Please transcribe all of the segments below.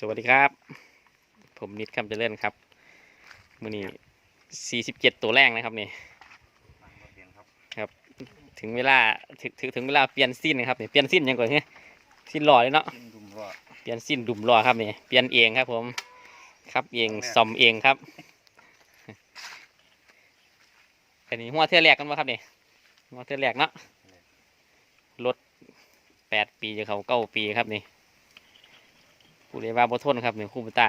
สวัสดีครับ ผมนิดคำเจริญครับมือนี้สี่สิบเจ็ดตัวแรกนะครับนี่ครับ ถึงเวลาถึงถึงถึงเวลาเปลี่ยนสิ้นนะครับนี่เปลี่ยนสิ้นยังก่อนเนี่ยสิ้นหล่อเลยเนาะกินดุมรอดเปลี่ยนสิ้นดุมหล่อครับนี่เปลี่ยนเองครับผมครับเองซ่อมเองครับอันนี้หัวเทือแรกกันวะครับนี่หัวเทือแรกเนาะรถแปดปีจะเขาเก้าปีครับนี่ ผู้เรียกว่าบทนครับหนึ่งคู่บุตา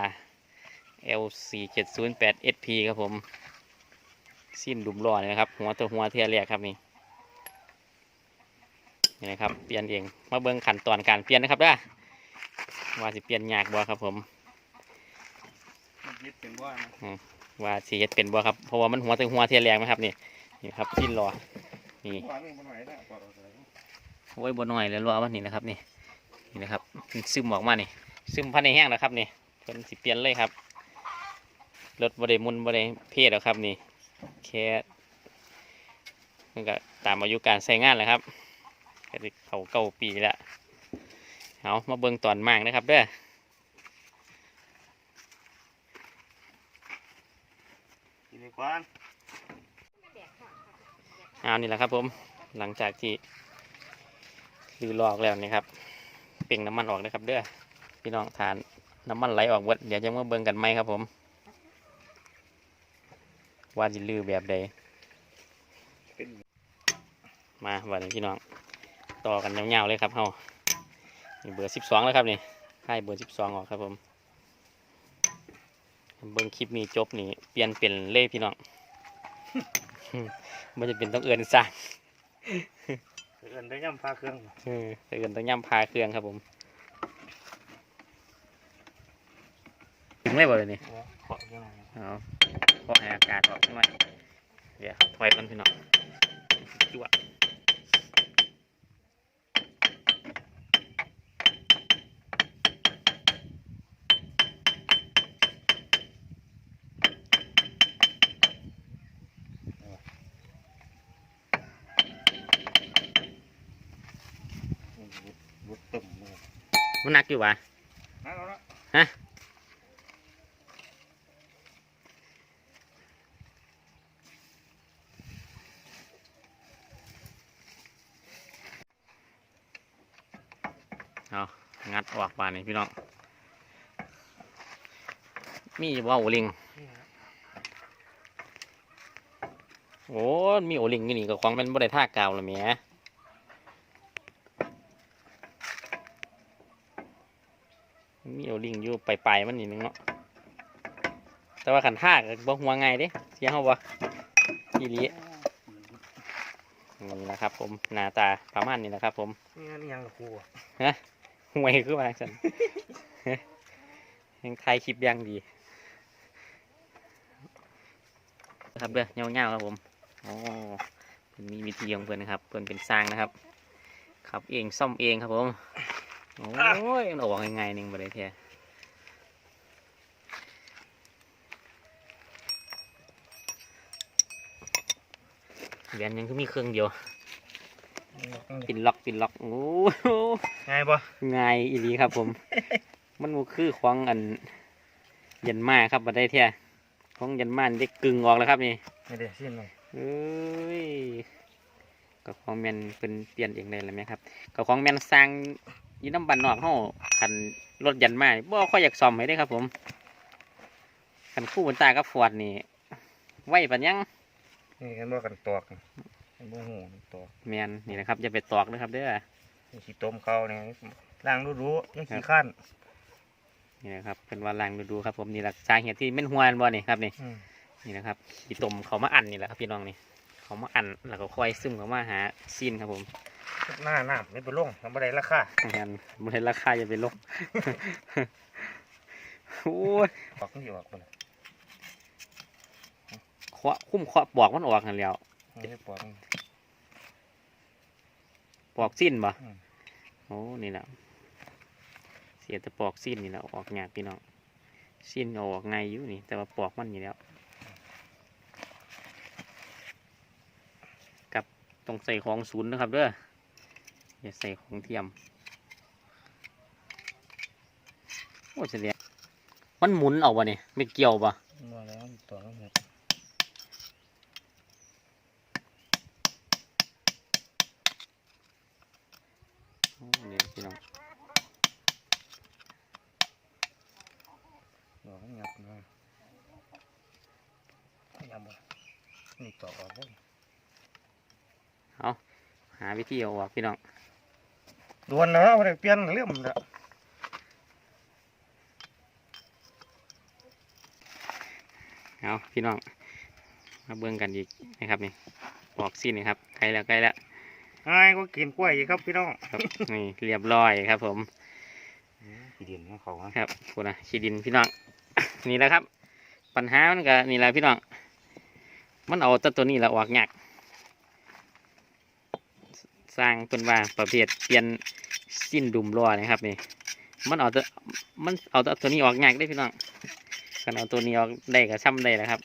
L 4 7 0 8 SP ครับผม สิ้นดุมล้อเลยนะครับ หัวตัวหัวเทียเรียกครับนี่นี่นะครับเปลี่ยนเองมาเบิ่งขั้นตอนการเปลี่ยนนะครับเด้อว่าสิเปลี่ยนยากบ่ครับผมยึดเป็นว่านะว่าสิเฮ็ดเป็นบ่ครับเพราะว่ามันหัวตัวหัวเทียแรงนะครับนี่นี่ครับสิ้นล้อนี่ว่าไม่ไหวแล้วปลอดภัยโอ้ยบ่น้อยเลยล้อมันนี่นะครับนี่นี่นะครับมันซึมออกมานี่ ซึมพันในแห้งแล้วครับนี่เพิ่นสิเปลี่ยนเลยครับรถบริมุนบริเพศแล้วครับนี่แค่มันก็ตามอายุการใช้งานแหละครับก็สิเขาเก้าปีแล้วเอามาเบิ่งตอนมากนะครับเด้อกินดีกว่าเอานี่แหละครับผมหลังจากที่ลือลอกแล้วนี่ครับเปล่งน้ำมันออกนะครับเด้อ พี่น้องทานน้ำมันไหลออกหมดเดี๋ยวจะมาเบิ่งกันไหมครับผม ว่าจะลือแบบใดเป็นมาวันนี้พี่น้อง ต่อกันยาวๆเลยครับเฮานี่เบอร์สิบสองแล้วครับนี่ให้เบอร์สิบสองออกครับผม เบิ่งคลิปนี้จบนี่เปลี่ยนเป็นเล่พี่น้องมันจะเป็นต้องเอื้อนสร้างเอินได้ย่ำพาเครื่องเออแต่เอื้อนต้องย่ำพาเครื่องครับผม ถึงไม่บ่เลยนี่เกาะยังไงเอาพอให้อากาศออกหน่อยเดี๋ยวถอยกันพี่น้องจั่วบุดตุ่มเลยมันหนักอยู่วะนั่นเอาละฮะ เอา งัดออกมานี่พี่น้อง มีว่าโอลิง โอ้มีโอลิงอยู่นี่กับของเป็นบริท่ากาวละแหม่มีโอลิงอยู่ปลายๆมันนี่นึงเนาะ แต่ว่าขันท่าก็บ่หัวไงายเด้เสียงเขาบ่อีหลีนี่แหละครับผมหน้าตาประมาณนี้นะครับผมนี่นี่ยังกับครูอะ ห่วยคือว่าจังยังถ่ายคลิปยังดี ครับเด้อเงาๆครับผมอ๋อมีวิธีของเพื่อนนะครับ เพื่อนเป็นสร้างนะครับขับเองซ่อมเองครับผม โอ้ยมันออกง่ายๆหนึงบ่ได้แท้แบนยังคือมีเครื่องเดียว ปินล็อกปินล็อกโอ้โหง่ายปะง่ายอีหลีครับ ผม มันบ่คือของอัน ยันมาครับบ่ได้แท้ของยันมานี่ได้กึ่งออกแล้วครับนี่ไม่ได้สิ้นเลยเอ้ยก็ของแมนเป็นเปลี่ยนเองได้เลยไหมครับก็ของแมนสร้างอยี่น้ำบันนอกเฮาคันรถยันมานี่บ่ค่อยอยากซ่อมให้ได้ครับ ผมคันคู่บนตากับฟอร์ดนี่ไว้ปัญญังนี่กันว่ากันตอก กันบ่หูตอกแมนนี่นะครับอย่าไปตอกนะครับเด้อนี่ขี้ต้มเขาเนี่ยล้างรู้ๆยังขี้ข้านนี่นะครับเป็นว่าลางดูๆครับ ผมนี่แหละสาเหตุที่แม่นหัวอันบ่นี่ครับนี่อืมนี่นะครับขีตมเขามาอันนี่แหละครับพี่น้องนี่เขามาอันแล้วก็ค่อยซึมเขามาหาซีนครับผมหน้าน้ำไม่ไปลงทำอะไรราคางานมูลราคาอย่าไปลงโอ้ยออกนี่ออกคนเคาะคุ้มเคาะปอกมันออกกันแล้วนี่ปอก ปอกซีนบ่อืมโอ้นี่แหละเสียแต่ปอกซีนนี่แหละออกยากพี่น้องซีนเอาออกไงายอยู่นี่ แต่ว่าปอกมันนี่แล้วกับต้องใส่ของศูนย์นะครับเด้ออย่าใส่ของเทียมโอ้เสียมันหมุนออกวะนี่ไม่เกี่ยวปะ มาแล้วต่อแล้วหมด โอ้นี่พี่น้อง ต่อแล้วงับมางับมานี่ ต่อออกได้หาวิธีเอาออกพี่น้องดวนแล้วเอาไปเปลี่ยนเรื่องมันละเอาพี่น้องมาเบิ่งกันอีกนะครับนี่ออกสิ้นนะครับใกล้แล้วใกล้แล้วไอ้ก็กินกล้วยอีกครับพี่น้องครับนี่เรียบร้อยครับ ผมขี้ดินของเขาอะครับพูดนะขี้ดินพี่น้องนี่แหละครับ ปัญหามันก็นี่แหละพี่น้อง มันเอาแตัวตัวนี้ละออกยากสร้างเป็นว่าประเภทเปลี่ยนสิ้นดุมล้อนะครับนี่มันเอาตัวมันเอาตัวตัวนี้ออกยากได้พี่น้องกันเอาตัวนี้ออกได้ก็ซ้ำได้นะครับ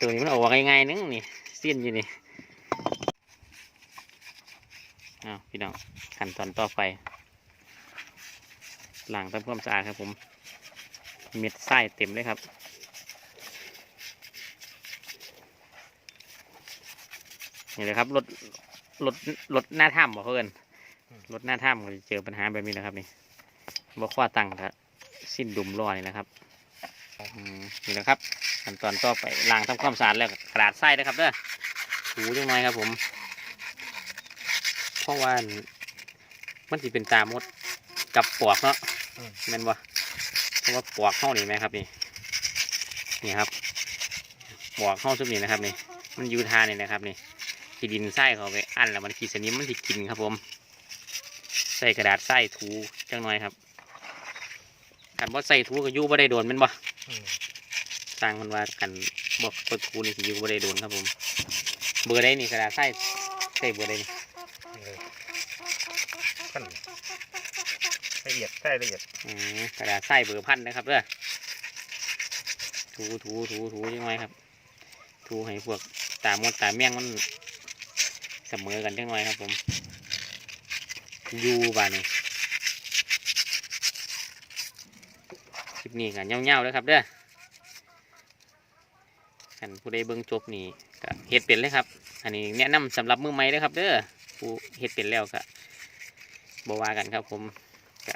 ตัวนี้มันออกง่ายๆนึงนี่สิ้นอยู่นี่อ้าวพี่น้องขั้นตอนต่อไปล้างทำความสะอาดครับผมเม็ดไส้เต็มเลยครับ นี่เลยครับรถรถรถหน้าถ้ำบอกเพื่อนรถหน้าถ้ำจะเจอปัญหาแบบนี้นะครับ นี่บอกว่าตั้งกับสิ้นดุมล้อนี่นะครับอืมนี่แหละครับขั้นตอนต่อไปล้างทำความสะอาดแล้วกระดาษไส้นะครับเด้อถูจังหน่อยครับผมเพราะว่ามันจะเป็นตามดกับปลอกเนาะแม่นบ่เพราะว่าปลอกเข้านี่ไหมครับนี่นี่ครับปลอกเข้าซุปนี่นะครับนี่มันอยูทานี่นะครับนี่ ขีดินไส้เขาไปอันแล้วมันขีดสนิมมันสิกินครับผม ใส่กระดาษไส้ถูจังหน่อยครับกันว่าใส่ถูก็อยูบ่ได้โดนแม่นบ่อืมสร้างมันว่ากันบอกตัวถูนี่สิอยูบ่ได้โดนครับผม เบอร์ได้นี่กระดาษไส้ใส่เบอร์ได้นี่นี่เลยขั้นละเอียดใช่ละเอียดอืมกระดาษไส้เบอร์พันนะครับเด้อถูถูถูถูจังหน่อยครับถูให้พวกตามดตาแมงมัน เสมอกันจังหน่อยครับผมยูบานี่คลิปนี้กันเงาๆเลยครับเด้อกันผู้ใดเบิ่งจบนี่ก็เฮ็ดเป็นเลยครับ อันนี้แนะนำสำหรับมือใหม่เลยครับ เด้อผู้เฮ็ดเป็นแล้วก็บวากันครับผมก็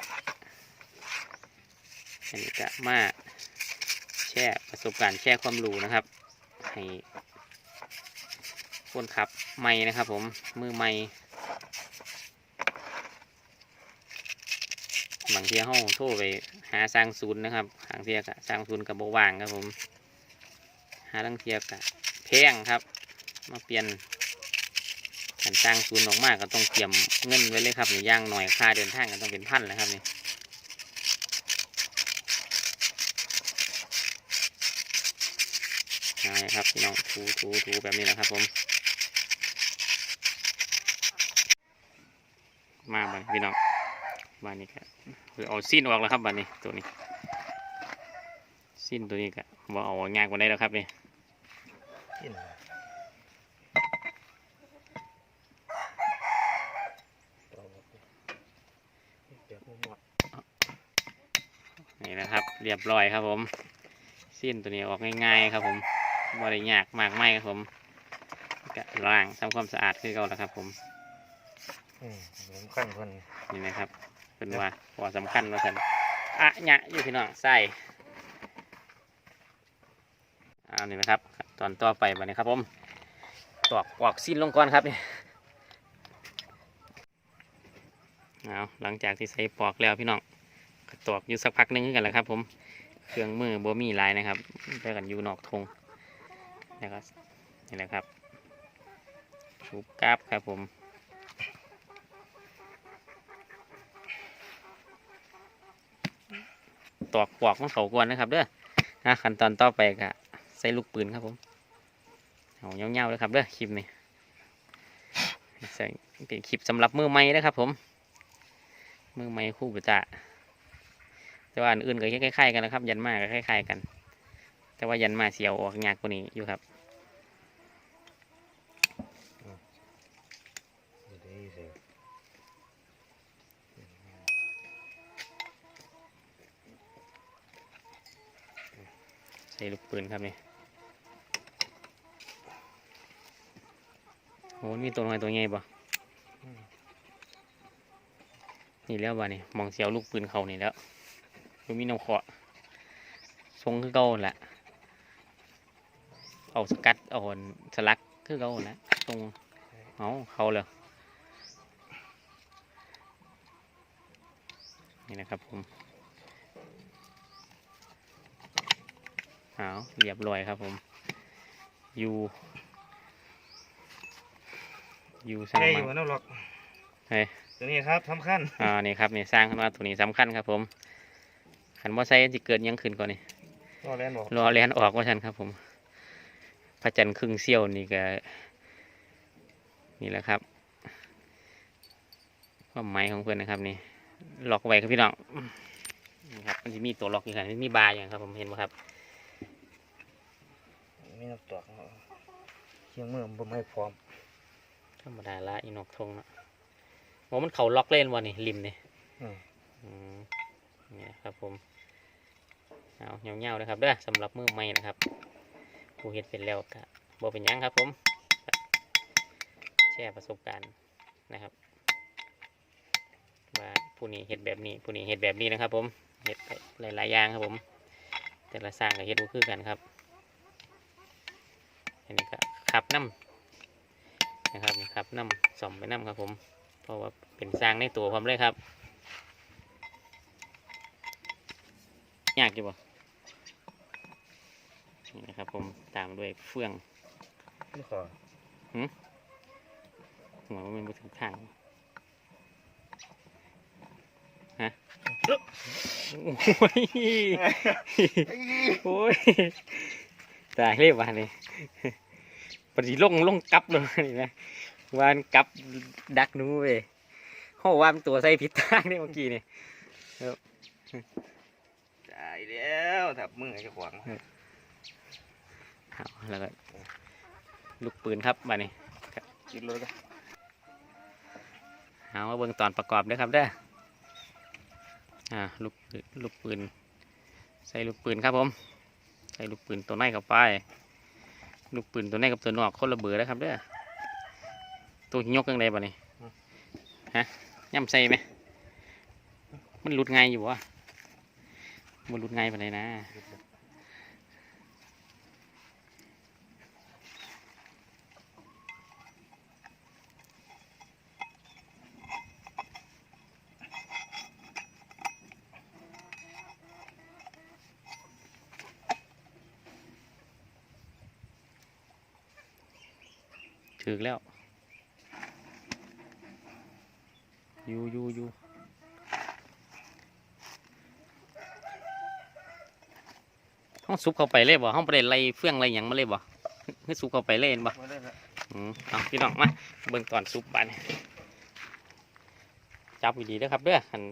อันนี้ก็มาแชร์ประสบการณ์แชร์ความรู้นะครับ ให้คนขับ ใหม่นะครับผมมือใหม่บางเทีเขาโทรไปหาสร้างศูนย์นะครับบางเทียก็สร้างศูนย์กับบว่างครับผมหาลังเทียกะแพงครับ มาเปลี่ยนการสร้างศูนย์ออกมาก็ต้องเตรียมเงินไว้เลยครับนี่ย่างหน่อยค่าเดินทางก็ต้องเป็นพันแล้วครับนี่ใช่ครับพี่น้องถูถูถูแบบนี้นะครับผม มาบ้านพี่น้องบ้านนี้ก็เอาสิ้นออกแล้วครับบ้านนี้ตัวนี้ สิ้นตัวนี้ก็บ่เอางากกว่าได้แล้วครับนี่กินต่อออกเดี๋ยวหมดนี่นะครับ เรียบร้อยครับผม สิ้นตัวนี้ออกง่ายๆครับผมบ่ได้ยากมากไม่ครับผมก็ล้างทำความสะอาดคือเก่าแล้วครับผม สำคัญคนนี่นะครับเป็นว่าพอสำคัญว่าสันอะเนี่ยอยู่พี่น้องใส่เอานี่นะครับ ตอนต่อไปบันนี้ครับผมตอกปอกสิ้นลงก่อนครับนี่เอาหลังจากที่ใส่ปอกแล้วพี่น้องก็ตอกอยู่สักพักหนึงกันแหละครับ ผมเครื่องมือบ่มีลายนะครับไปกันอยู่นอกทงแล้วก็นี่แหละครับชูกราบครับผม ตอกปอกของเขากวนนะครับเด้อนะขั้นตอนต่อไปก็ใส่ลูกปืนครับผมเอาเงาๆเลยครับเด้อคลิปนี้ใส่เป็นคลิปสำหรับมือใหม่นะครับผม มือใหม่คู่บุตะแต่ว่าอันอื่นก็คล้ายๆกันนะครับ ยันมาก็คล้ายๆกัน แต่ว่ายันมาเสียวออกยากกว่านี้อยู่ครับ ดีๆสิ ส่ลูกปืนครับนี่โหมันมีตัวน้อยตัวใหญ่ปะนี่แล้วบ่นี่มองเสียวลูกปืนเขานี่แล้วมันมีน้ำเคราะห์ทรงคือเก่าแหละเอาสกัดเอาหนสลักคือเก่าแหละตรงเอาเขาเลยนี่นะครับผม เอาเรียบร้อยครับผมยูยูสร้างได้อมายู่นะหรอกเฮ้ยตัวนี้ครับสำคัญอ่านี่ครับนี่สร้างขึ้นมาตัวนี้สำคัญครับผมขันมอไซค์จะเกิดหยังขึ้นก่อนนี่รอแลนบอกรอแลนออกว่าฉันครับผม พระจันทร์ครึ่งเสี้ยวนี่ก็นี่แหละครับความหมายของเพื่อนนะครับนี่ล็อกไว้ครับพี่น้องนี่ครับมันจะมีตัวล็อกอยู่ครับมีบาร์อย่างครับผมเห็นไหมครับ มีน้ำตกเชียงเมืองบ่ไม่พร้อมธรรมดาละอีนกทงเนาะว่ามันเขาล็อกเล่นวะนี่ริมนี่อืมอืมเนี่ยครับผมเอาเงาๆนะครับเด้อสำหรับมือใหม่นะครับผู้เฮ็ดเป็นแล้วก็บ่เป็นหยังครับ ผมแชร์ประสบการณ์นะครับว่าผู้นี้เฮ็ดแบบนี้ผู้นี้เฮ็ดแบบนี้นะครับ ผมเฮ็ดไปหลายๆอย่างครับผม แต่ละสร้างก็เฮ็ดบ่คือกันครับ อันนี้ก็ขับน้ำนะครับนี่ขับน้ำส่อมไปน้ำครับผมเพราะว่าเป็นสร้างในตัวผมเลยครับยากอยู่บ่นี่นะครับผมตามด้วยเฟื่องนี่ขอหัวมันไปถึงข้างฮะโอ้ยโอ้ย ตายเรียบวานนี่ปฏิลงลงกลับเลยนี่นะวานกลับดักหนูเว้ยเขาบอกว่ามันตัวใส่ผิดทางนี่เมื่อกี้นี่ตายแล้วถับมือไอ้เจ้าขวางเอาแล้วก็ลูกปืนครับมานี่กินรถกันเอามาเบิ่งตอนประกอบเด้วยครับเด้ออ่าลูกปืนลูกปืน ใส่ลูกปืนครับผมใส่ลูกปืนตัวในเข้าไป ลูกปืนตัวในกับตัวนอกคนละเบือนะครับเด้อตัวยกยังไงบ่นี่ฮะย่ำใส่ไหมมันหลุดไงอยู่วะมันหลุดไง่ายปานใดนะ ถึกแล้วอยูอยูอยูห้องซุปเข้าไปเลยบ่ห้องประเด็นไรเฟื่องไรหยังมาเลยบ่ให้ซุปเข้าไปเล่นบ่อืมเอาพี่น้องมาเบิ่งตอนซุปบานจับดีๆเด้อครับเด้อหัน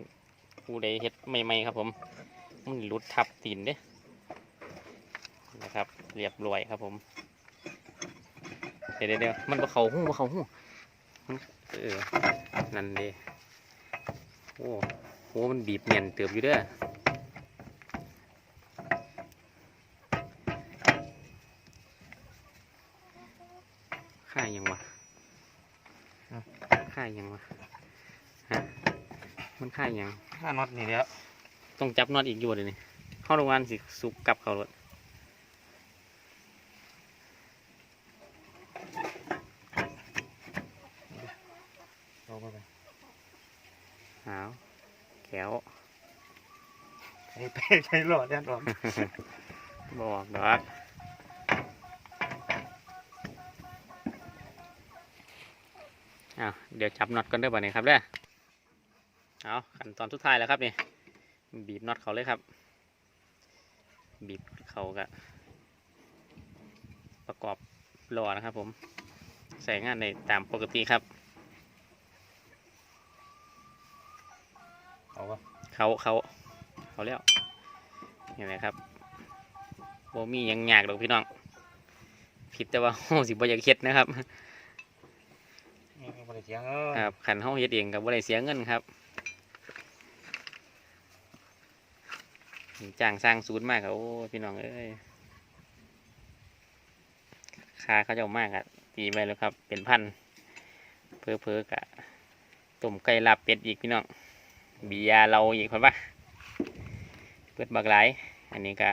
ผู้ใดเฮ็ดใหม่ๆครับผมมันหลุดทับตีนเด้นะครับ เรียบร้อยครับผม เดี๋ยวเดี๋ยวเดี๋ยวมันบ่เขาหูบ่เขาหูมันเออนั่นเด้โอ้โหมันบีบเนียนเติบอยู่เด้อค่ายยังวะค่ายยังวะฮะมันค่ายยังห้าน็อตนี่แล้วต้องจับน็อตอีกอยู่เลยนี่เข้าโรงงานสิสุกกลับเขารถ เอาไปไป หาวแขวใช้ไปใช้หลอดแน่นอนบอกดอกเอาเดี๋ยวจับน็อตกันเด้อบ่เนี่ยครับเด้อเอาขั้นตอนสุดท้ายแล้วครับนี่บีบน็อตเขาเลยครับ บีบเขากะประกอบรอนะครับผมใส่งานในตามปกติครับ เอาวะเขาเขาเขาแล้วเห็นไหมครับโบมีหยังยากดอกพี่น้อง ผิดแต่ว่าโอ้สิบ่อยากเฮ็ดนะครับนี่บริเสียงเออครับขันเฮาเฮ็ดเองกับบ่ได้เสียเงินครับจ้างสร้างศูนย์มากครับโอ้พี่น้องเอ้ยคาเขาเจ้ามากอะตีไปแล้วครับ เป็นพันเพอเพอกะต้มไก่ลาบเป็ดอีกพี่น้อง บียาเราอีกคนปะเปิดบักหลายอันนี้ก็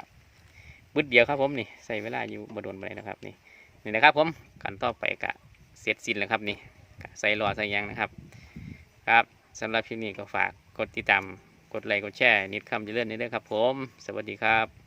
บึดเดียวครับผมนี่ใส่เวลาอยู่บโดนไปนะครับนี่นี่นะครับผมกันต่อไปกะเสร็จสิ้นแล้วครับนี่ใส่หลอดใส่ยังนะครับ ครับสำหรับคลิปนี้ก็ฝากกดติดตามกดไลค์กดแชร์นิดคำเจริญนี้ด้วยครับผม สวัสดีครับ